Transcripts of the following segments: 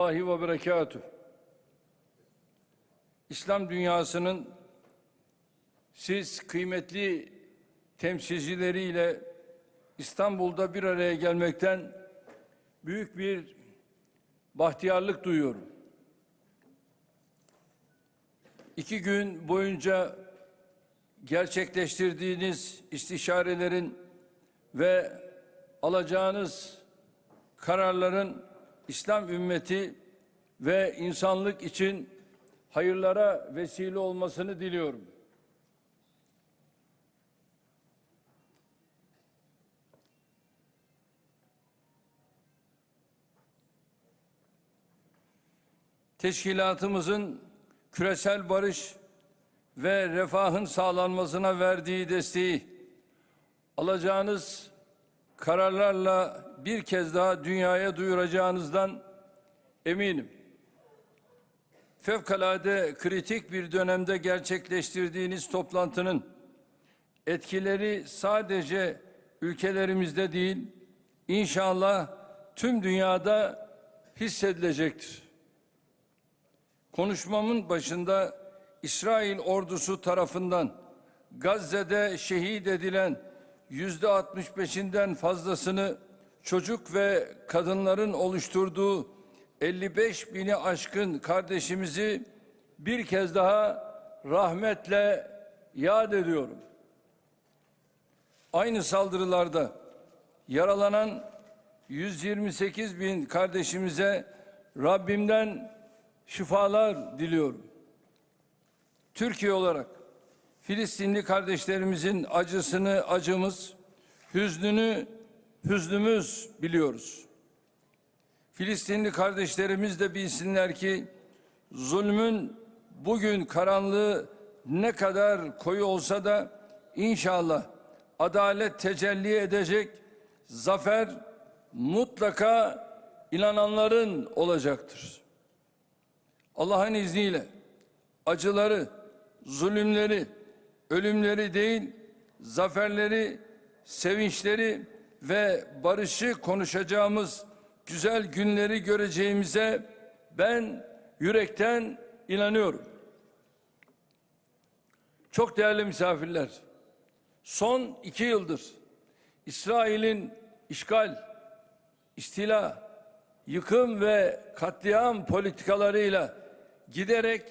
Allahi ve berekatuh. İslam dünyasının siz kıymetli temsilcileriyle İstanbul'da bir araya gelmekten büyük bir bahtiyarlık duyuyorum. İki gün boyunca gerçekleştirdiğiniz istişarelerin ve alacağınız kararların İslam ümmeti ve insanlık için hayırlara vesile olmasını diliyorum. Teşkilatımızın küresel barış ve refahın sağlanmasına verdiği desteği alacağınız kararlarla bir kez daha dünyaya duyuracağınızdan eminim. Fevkalade kritik bir dönemde gerçekleştirdiğiniz toplantının etkileri sadece ülkelerimizde değil, inşallah tüm dünyada hissedilecektir. Konuşmamın başında İsrail ordusu tarafından Gazze'de şehit edilen yüzde 65'inden fazlasını çocuk ve kadınların oluşturduğu 55 bini aşkın kardeşimizi bir kez daha rahmetle yad ediyorum. Aynı saldırılarda yaralanan 128 bin kardeşimize Rabbimden şifalar diliyorum. Türkiye olarak Filistinli kardeşlerimizin acısını acımız, hüznünü hüznümüz biliyoruz. Filistinli kardeşlerimiz de bilsinler ki zulmün bugün karanlığı ne kadar koyu olsa da inşallah adalet tecelli edecek, zafer mutlaka inananların olacaktır. Allah'ın izniyle acıları, zulümleri, ölümleri değil, zaferleri, sevinçleri ve barışı konuşacağımız güzel günleri göreceğimize ben yürekten inanıyorum. Çok değerli misafirler, son iki yıldır İsrail'in işgal, istila, yıkım ve katliam politikalarıyla giderek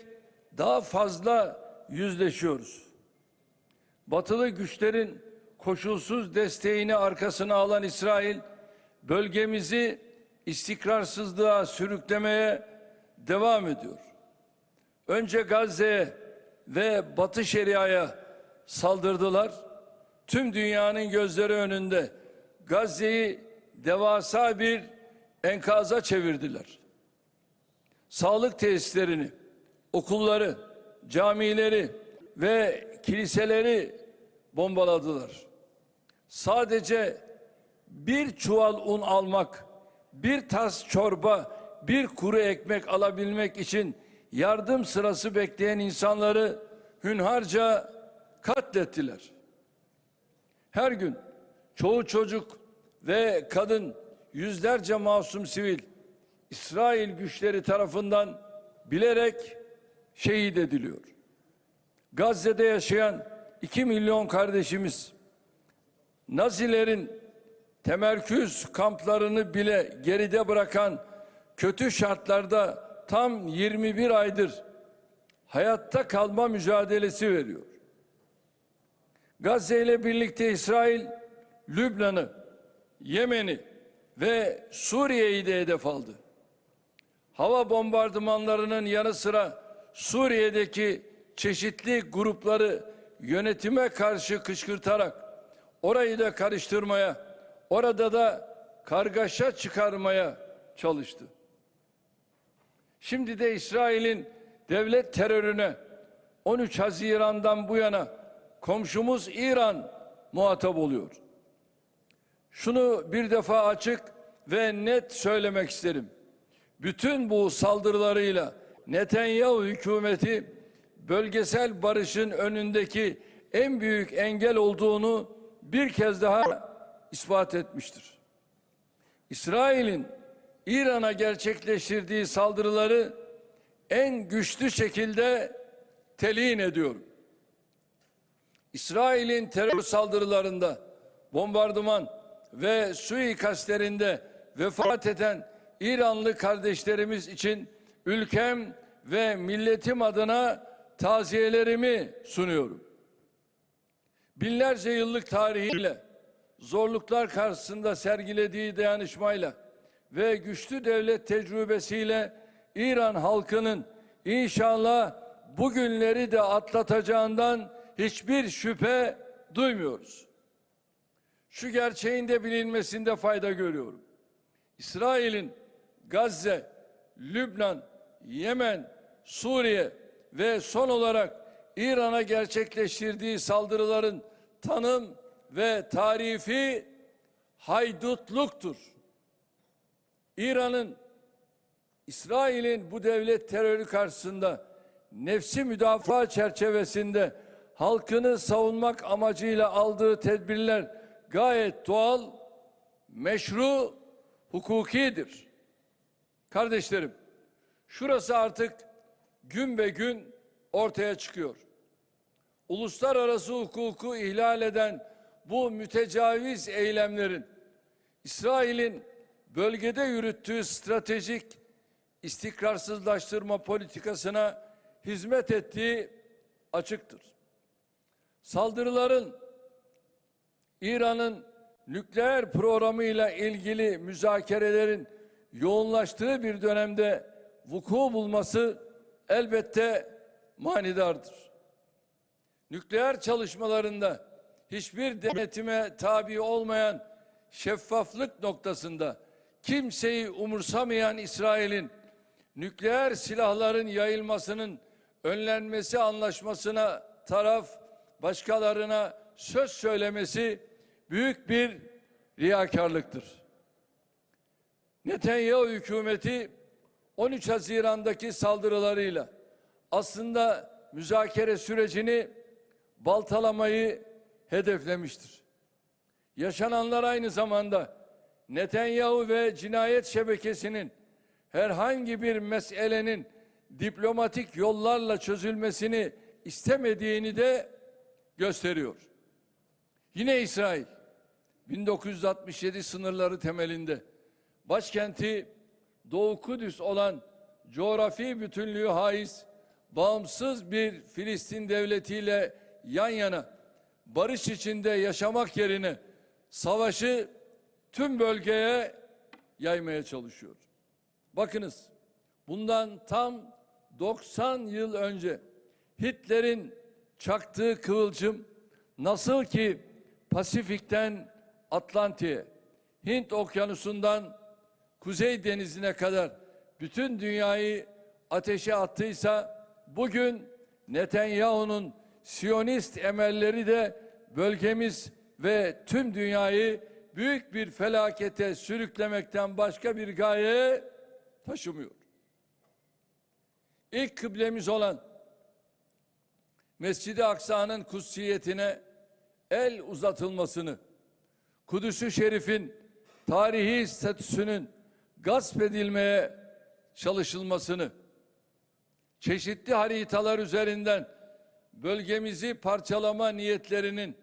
daha fazla yüzleşiyoruz. Batılı güçlerin koşulsuz desteğini arkasına alan İsrail bölgemizi istikrarsızlığa sürüklemeye devam ediyor. Önce Gazze'ye ve Batı Şeria'ya saldırdılar. Tüm dünyanın gözleri önünde Gazze'yi devasa bir enkaza çevirdiler. Sağlık tesislerini, okulları, camileri ve kiliseleri bombaladılar. Sadece bir çuval un almak, bir tas çorba, bir kuru ekmek alabilmek için yardım sırası bekleyen insanları hünharca katlettiler. Her gün çoğu çocuk ve kadın yüzlerce masum sivil İsrail güçleri tarafından bilerek şehit ediliyor. Gazze'de yaşayan 2 milyon kardeşimiz Nazilerin temerküz kamplarını bile geride bırakan kötü şartlarda tam 21 aydır hayatta kalma mücadelesi veriyor. Gazze ile birlikte İsrail, Lübnan'ı, Yemen'i ve Suriye'yi de hedef aldı. Hava bombardımanlarının yanı sıra Suriye'deki çeşitli grupları yönetime karşı kışkırtarak orayı da karıştırmaya, orada da kargaşa çıkarmaya çalıştı. Şimdi de İsrail'in devlet terörüne 13 Haziran'dan bu yana komşumuz İran muhatap oluyor. Şunu bir defa açık ve net söylemek isterim. Bütün bu saldırılarıyla Netanyahu hükümeti bölgesel barışın önündeki en büyük engel olduğunu bir kez daha ispat etmiştir. İsrail'in İran'a gerçekleştirdiği saldırıları en güçlü şekilde telin ediyorum. İsrail'in terör saldırılarında, bombardıman ve suikastlerinde vefat eden İranlı kardeşlerimiz için ülkem ve milletim adına taziyelerimi sunuyorum. Binlerce yıllık tarihiyle, zorluklar karşısında sergilediği dayanışmayla ve güçlü devlet tecrübesiyle İran halkının inşallah bugünleri de atlatacağından hiçbir şüphe duymuyoruz. Şu gerçeğin de bilinmesinde fayda görüyorum. İsrail'in Gazze, Lübnan, Yemen, Suriye ve son olarak İran'a gerçekleştirdiği saldırıların tanım ve tarifi haydutluktur. İran'ın İsrail'in bu devlet terörü karşısında nefsi müdafaa çerçevesinde halkını savunmak amacıyla aldığı tedbirler gayet doğal, meşru, hukukidir. Kardeşlerim, şurası artık gün be gün ortaya çıkıyor. Uluslararası hukuku ihlal eden bu mütecaviz eylemlerin İsrail'in bölgede yürüttüğü stratejik istikrarsızlaştırma politikasına hizmet ettiği açıktır. Saldırıların İran'ın nükleer programıyla ilgili müzakerelerin yoğunlaştığı bir dönemde vuku bulması elbette manidardır. Nükleer çalışmalarında hiçbir denetime tabi olmayan şeffaflık noktasında kimseyi umursamayan İsrail'in nükleer silahların yayılmasının önlenmesi anlaşmasına taraf başkalarına söz söylemesi büyük bir riyakarlıktır. Netanyahu hükümeti 13 Haziran'daki saldırılarıyla aslında müzakere sürecini baltalamayı hedeflemiştir. Yaşananlar aynı zamanda Netanyahu ve cinayet şebekesinin herhangi bir meselenin diplomatik yollarla çözülmesini istemediğini de gösteriyor. Yine İsrail 1967 sınırları temelinde başkenti Doğu Kudüs olan coğrafi bütünlüğü haiz bağımsız bir Filistin devletiyle yan yana barış içinde yaşamak yerine savaşı tüm bölgeye yaymaya çalışıyor. Bakınız bundan tam 90 yıl önce Hitler'in çaktığı kıvılcım nasıl ki Pasifik'ten Atlantik'e, Hint Okyanusu'ndan Kuzey Denizi'ne kadar bütün dünyayı ateşe attıysa bugün Netanyahu'nun Siyonist emelleri de bölgemiz ve tüm dünyayı büyük bir felakete sürüklemekten başka bir gaye taşımıyor. İlk kıblemiz olan Mescid-i Aksa'nın kutsiyetine el uzatılmasını, Kudüs-ü Şerif'in tarihi statüsünün gasp edilmeye çalışılmasını, çeşitli haritalar üzerinden bölgemizi parçalama niyetlerinin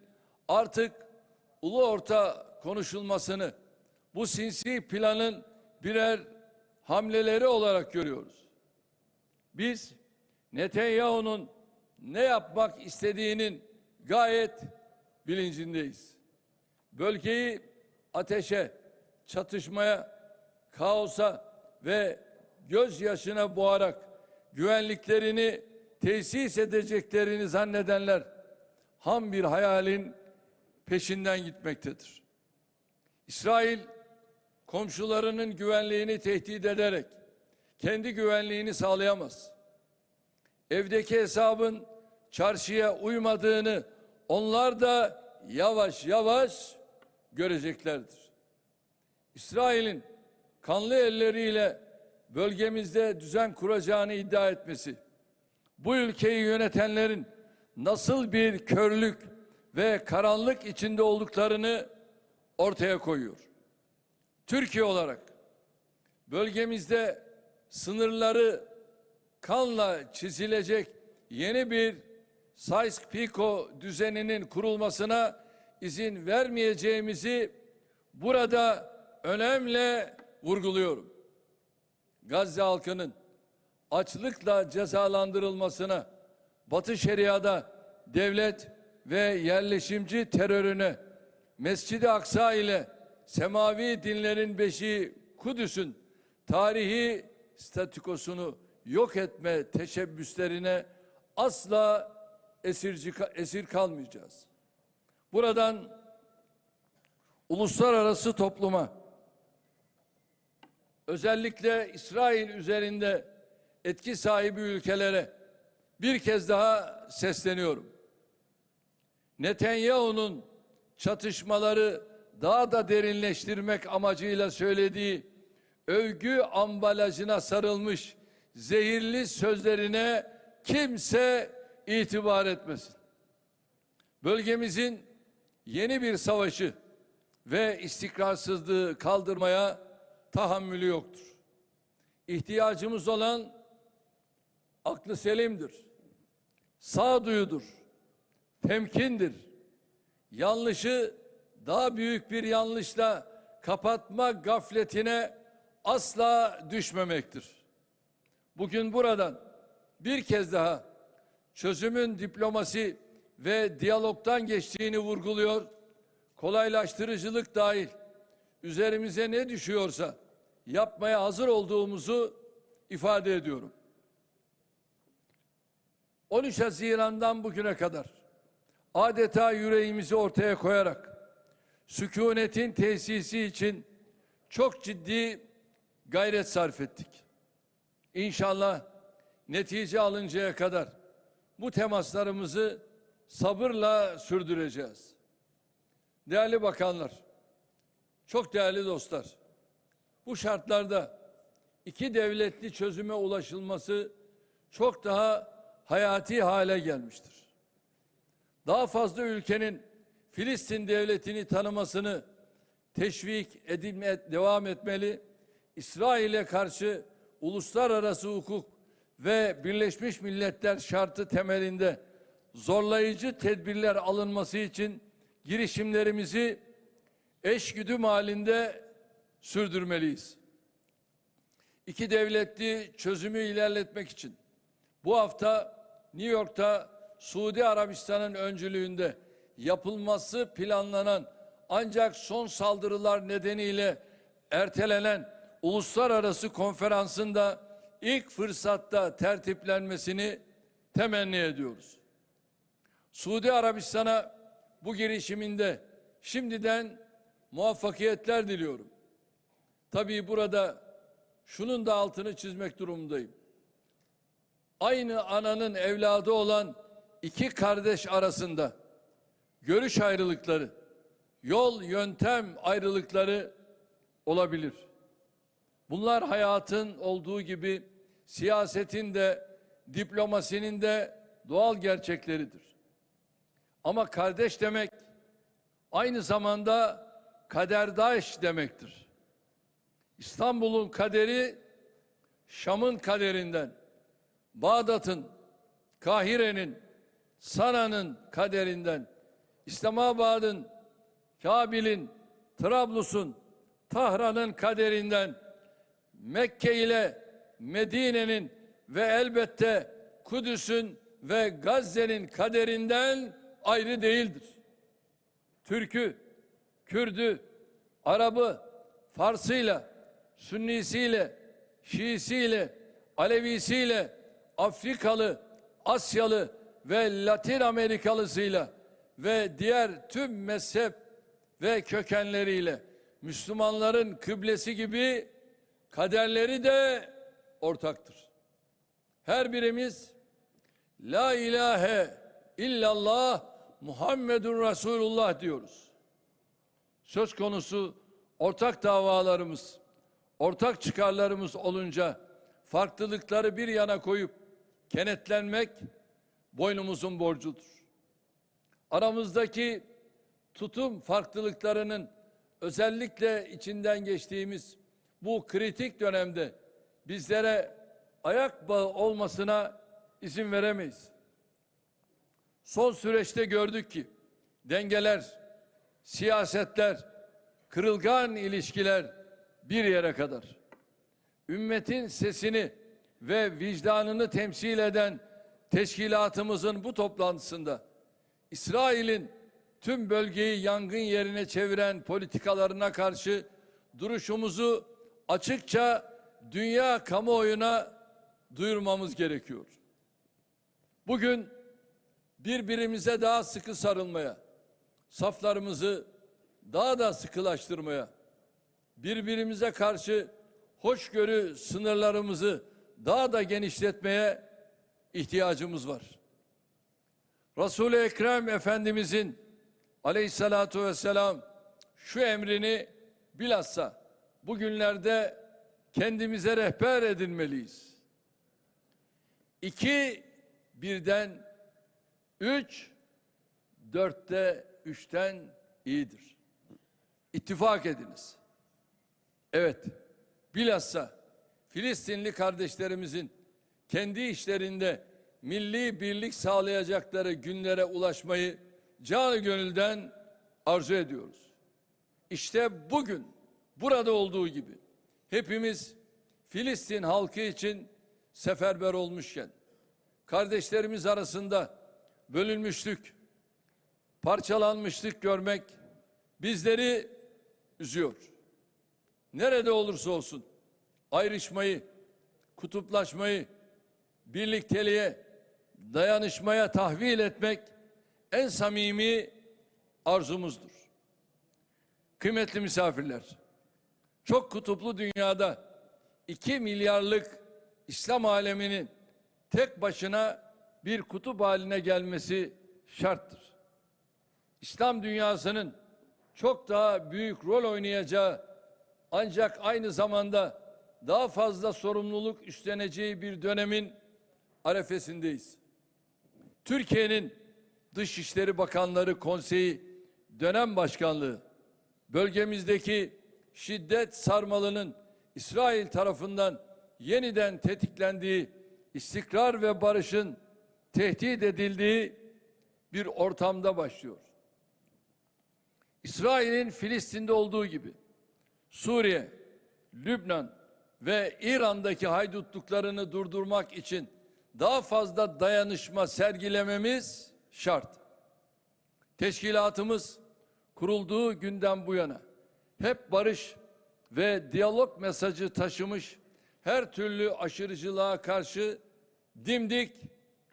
artık ulu orta konuşulmasını, bu sinsi planın birer hamleleri olarak görüyoruz. Biz Netanyahu'nun ne yapmak istediğinin gayet bilincindeyiz. Bölgeyi ateşe, çatışmaya, kaosa ve gözyaşına boğarak güvenliklerini tesis edeceklerini zannedenler ham bir hayalin peşinden gitmektedir. İsrail komşularının güvenliğini tehdit ederek kendi güvenliğini sağlayamaz. Evdeki hesabın çarşıya uymadığını onlar da yavaş yavaş göreceklerdir. İsrail'in kanlı elleriyle bölgemizde düzen kuracağını iddia etmesi, bu ülkeyi yönetenlerin nasıl bir körlük ve karanlık içinde olduklarını ortaya koyuyor. Türkiye olarak bölgemizde sınırları kanla çizilecek yeni bir Sykes-Picot düzeninin kurulmasına izin vermeyeceğimizi burada önemli vurguluyorum. Gazze halkının açlıkla cezalandırılmasına, Batı Şeria'da devlet ve yerleşimci terörüne, Mescid-i Aksa ile semavi dinlerin beşiği Kudüs'ün tarihi statükosunu yok etme teşebbüslerine asla esirci, esir kalmayacağız. Buradan uluslararası topluma özellikle İsrail üzerinde etki sahibi ülkelere bir kez daha sesleniyorum. Netanyahu'nun çatışmaları daha da derinleştirmek amacıyla söylediği övgü ambalajına sarılmış zehirli sözlerine kimse itibar etmesin. Bölgemizin yeni bir savaşı ve istikrarsızlığı kaldırmaya tahammülü yoktur. İhtiyacımız olan aklı selimdir, sağduyudur, temkindir. Yanlışı daha büyük bir yanlışla kapatma gafletine asla düşmemektir. Bugün buradan bir kez daha çözümün diplomasi ve diyalogtan geçtiğini vurguluyor. Kolaylaştırıcılık dahil üzerimize ne düşüyorsa yapmaya hazır olduğumuzu ifade ediyorum. 13 Haziran'dan bugüne kadar adeta yüreğimizi ortaya koyarak sükunetin tesisi için çok ciddi gayret sarf ettik. İnşallah netice alıncaya kadar bu temaslarımızı sabırla sürdüreceğiz. Değerli bakanlar, çok değerli dostlar, bu şartlarda iki devletli çözüme ulaşılması çok daha hayati hale gelmiştir. Daha fazla ülkenin Filistin devletini tanımasını teşvik edilme devam etmeli. İsrail'e karşı uluslararası hukuk ve Birleşmiş Milletler şartı temelinde zorlayıcı tedbirler alınması için girişimlerimizi eşgüdüm halinde sürdürmeliyiz. İki devletli çözümü ilerletmek için bu hafta New York'ta Suudi Arabistan'ın öncülüğünde yapılması planlanan ancak son saldırılar nedeniyle ertelenen uluslararası konferansında ilk fırsatta tertiplenmesini temenni ediyoruz. Suudi Arabistan'a bu girişiminde şimdiden muvaffakiyetler diliyorum. Tabii burada şunun da altını çizmek durumundayım. Aynı ananın evladı olan iki kardeş arasında görüş ayrılıkları, yol yöntem ayrılıkları olabilir. Bunlar hayatın olduğu gibi siyasetin de diplomasinin de doğal gerçekleridir. Ama kardeş demek aynı zamanda kaderdaş demektir. İstanbul'un kaderi Şam'ın kaderinden, Bağdat'ın, Kahire'nin, Sana'nın kaderinden, İslamabad'ın, Kabil'in, Trablus'un, Tahran'ın kaderinden, Mekke ile Medine'nin ve elbette Kudüs'ün ve Gazze'nin kaderinden ayrı değildir. Türk'ü, Kürd'ü, Arap'ı, Fars'ıyla, Sünnisiyle, Şiisiyle, Alevisiyle, Afrikalı, Asyalı ve Latin Amerikalısıyla ve diğer tüm mezhep ve kökenleriyle Müslümanların kıblesi gibi kaderleri de ortaktır. Her birimiz La ilahe illallah Muhammedun Resulullah diyoruz. Söz konusu ortak davalarımız, ortak çıkarlarımız olunca farklılıkları bir yana koyup kenetlenmek boynumuzun borcudur. Aramızdaki tutum farklılıklarının özellikle içinden geçtiğimiz bu kritik dönemde bizlere ayak bağı olmasına izin veremeyiz. Son süreçte gördük ki dengeler, siyasetler, kırılgan ilişkiler bir yere kadar. Ümmetin sesini ve vicdanını temsil eden teşkilatımızın bu toplantısında İsrail'in tüm bölgeyi yangın yerine çeviren politikalarına karşı duruşumuzu açıkça dünya kamuoyuna duyurmamız gerekiyor. Bugün birbirimize daha sıkı sarılmaya, saflarımızı daha da sıkılaştırmaya, birbirimize karşı hoşgörü sınırlarımızı daha da genişletmeye ihtiyacımız var. Resul-i Ekrem Efendimizin aleyhissalatu vesselam şu emrini bilhassa bugünlerde kendimize rehber edinmeliyiz. İki birden üç dörtte üçten iyidir. İttifak ediniz. Evet, bilhassa Filistinli kardeşlerimizin kendi işlerinde milli birlik sağlayacakları günlere ulaşmayı canı gönülden arzu ediyoruz. İşte bugün burada olduğu gibi hepimiz Filistin halkı için seferber olmuşken kardeşlerimiz arasında bölünmüşlük, parçalanmışlık görmek bizleri üzüyor. Nerede olursa olsun ayrışmayı, kutuplaşmayı, birlikteliğe, dayanışmaya tahvil etmek en samimi arzumuzdur. Kıymetli misafirler, çok kutuplu dünyada 2 milyarlık İslam aleminin tek başına bir kutup haline gelmesi şarttır. İslam dünyasının çok daha büyük rol oynayacağı ancak aynı zamanda daha fazla sorumluluk üstleneceği bir dönemin arefesindeyiz. Türkiye'nin Dışişleri Bakanları Konseyi dönem başkanlığı bölgemizdeki şiddet sarmalının İsrail tarafından yeniden tetiklendiği istikrar ve barışın tehdit edildiği bir ortamda başlıyor. İsrail'in Filistin'de olduğu gibi Suriye, Lübnan ve İran'daki haydutluklarını durdurmak için daha fazla dayanışma sergilememiz şart. Teşkilatımız kurulduğu günden bu yana hep barış ve diyalog mesajı taşımış her türlü aşırıcılığa karşı dimdik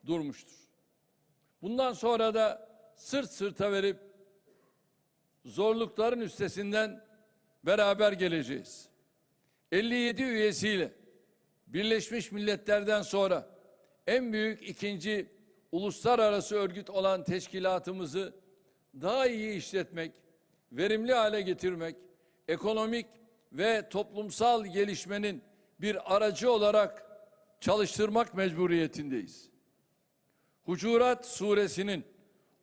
durmuştur. Bundan sonra da sırt sırta verip zorlukların üstesinden beraber geleceğiz. 57 üyesiyle Birleşmiş Milletler'den sonra en büyük ikinci uluslararası örgüt olan teşkilatımızı daha iyi işletmek, verimli hale getirmek, ekonomik ve toplumsal gelişmenin bir aracı olarak çalıştırmak mecburiyetindeyiz. Hucurat suresinin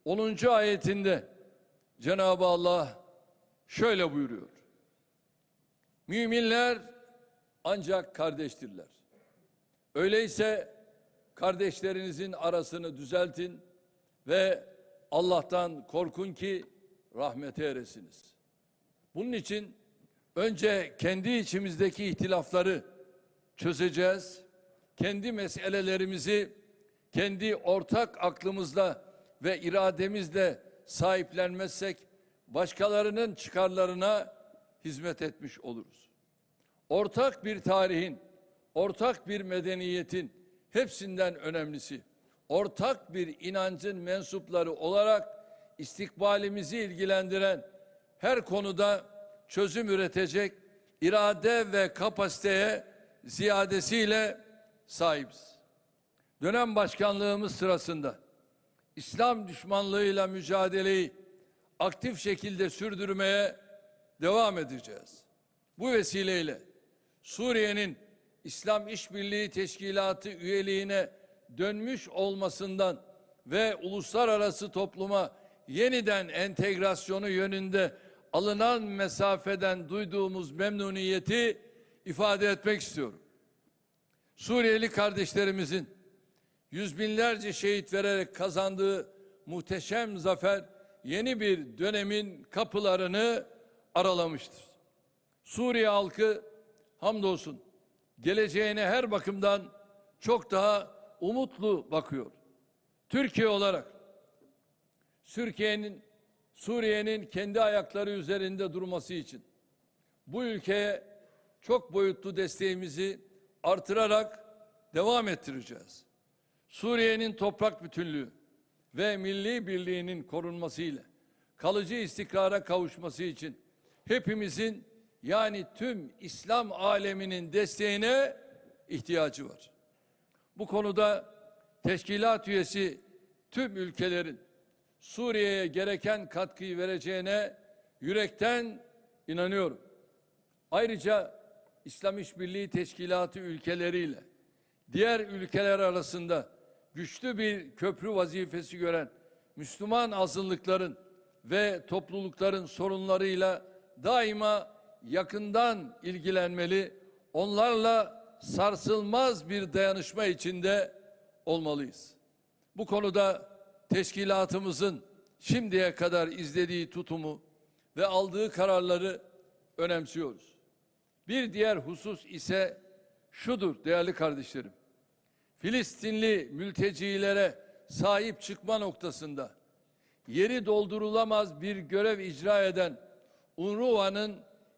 10. ayetinde Cenab-ı Allah şöyle buyuruyor. Müminler ancak kardeştirler. Öyleyse kardeşlerinizin arasını düzeltin ve Allah'tan korkun ki rahmete eresiniz. Bunun için önce kendi içimizdeki ihtilafları çözeceğiz. Kendi meselelerimizi kendi ortak aklımızla ve irademizle sahiplenmezsek başkalarının çıkarlarına hizmet etmiş oluruz. Ortak bir tarihin, ortak bir medeniyetin hepsinden önemlisi, ortak bir inancın mensupları olarak istikbalimizi ilgilendiren her konuda çözüm üretecek irade ve kapasiteye ziyadesiyle sahibiz. Dönem başkanlığımız sırasında İslam düşmanlığıyla mücadeleyi aktif şekilde sürdürmeye devam edeceğiz. Bu vesileyle Suriye'nin İslam İşbirliği Teşkilatı üyeliğine dönmüş olmasından ve uluslararası topluma yeniden entegrasyonu yönünde alınan mesafeden duyduğumuz memnuniyeti ifade etmek istiyorum. Suriyeli kardeşlerimizin yüz binlerce şehit vererek kazandığı muhteşem zafer yeni bir dönemin kapılarını aralamıştır. Suriye halkı hamdolsun geleceğine her bakımdan çok daha umutlu bakıyor. Türkiye olarak Türkiye'nin Suriye'nin kendi ayakları üzerinde durması için bu ülkeye çok boyutlu desteğimizi artırarak devam ettireceğiz. Suriye'nin toprak bütünlüğü ve milli birliğinin korunmasıyla kalıcı istikrara kavuşması için hepimizin yani tüm İslam aleminin desteğine ihtiyacı var. Bu konuda teşkilat üyesi tüm ülkelerin Suriye'ye gereken katkıyı vereceğine yürekten inanıyorum. Ayrıca İslam İşbirliği Teşkilatı ülkeleriyle diğer ülkeler arasında güçlü bir köprü vazifesi gören Müslüman azınlıkların ve toplulukların sorunlarıyla daima yakından ilgilenmeli, onlarla sarsılmaz bir dayanışma içinde olmalıyız. Bu konuda teşkilatımızın şimdiye kadar izlediği tutumu ve aldığı kararları önemsiyoruz. Bir diğer husus ise şudur değerli kardeşlerim. Filistinli mültecilere sahip çıkma noktasında yeri doldurulamaz bir görev icra eden UNRWA'nın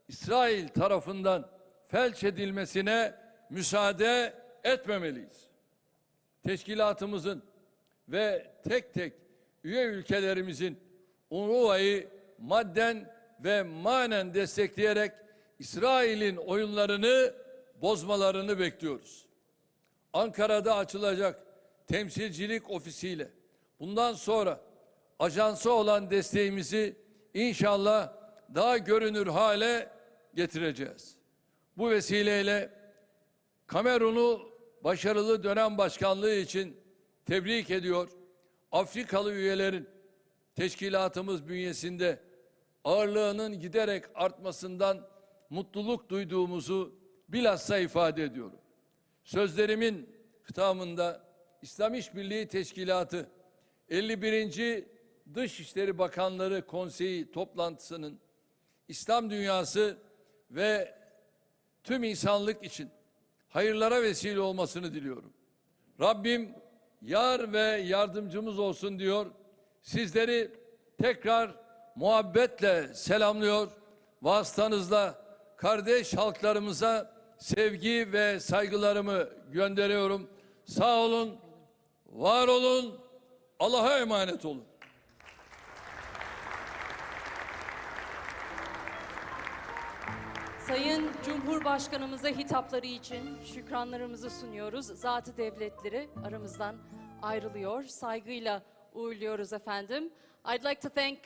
İsrail tarafından felç edilmesine müsaade etmemeliyiz. Teşkilatımızın ve tek tek üye ülkelerimizin UNRWA'yı madden ve manen destekleyerek İsrail'in oyunlarını bozmalarını bekliyoruz. Ankara'da açılacak temsilcilik ofisiyle bundan sonra ajansı olan desteğimizi inşallah daha görünür hale getireceğiz. Bu vesileyle Kamerun'u başarılı dönem başkanlığı için tebrik ediyor. Afrikalı üyelerin teşkilatımız bünyesinde ağırlığının giderek artmasından mutluluk duyduğumuzu bilhassa ifade ediyorum. Sözlerimin hitamında İslam İşbirliği Teşkilatı 51. Dışişleri Bakanları Konseyi toplantısının İslam dünyası ve tüm insanlık için hayırlara vesile olmasını diliyorum. Rabbim yar ve yardımcımız olsun diyor. Sizleri tekrar muhabbetle selamlıyor. Vasıtanızla kardeş halklarımıza sevgi ve saygılarımı gönderiyorum. Sağ olun, var olun, Allah'a emanet olun. Sayın Cumhurbaşkanımıza hitapları için şükranlarımızı sunuyoruz. Zatı devletleri aramızdan ayrılıyor. Saygıyla uğurluyoruz efendim. I'd like to thank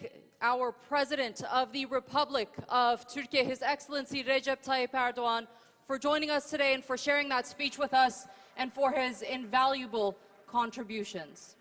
our President of the Republic of Turkey, His Excellency Recep Tayyip Erdogan, for joining us today and for sharing that speech with us and for his invaluable contributions.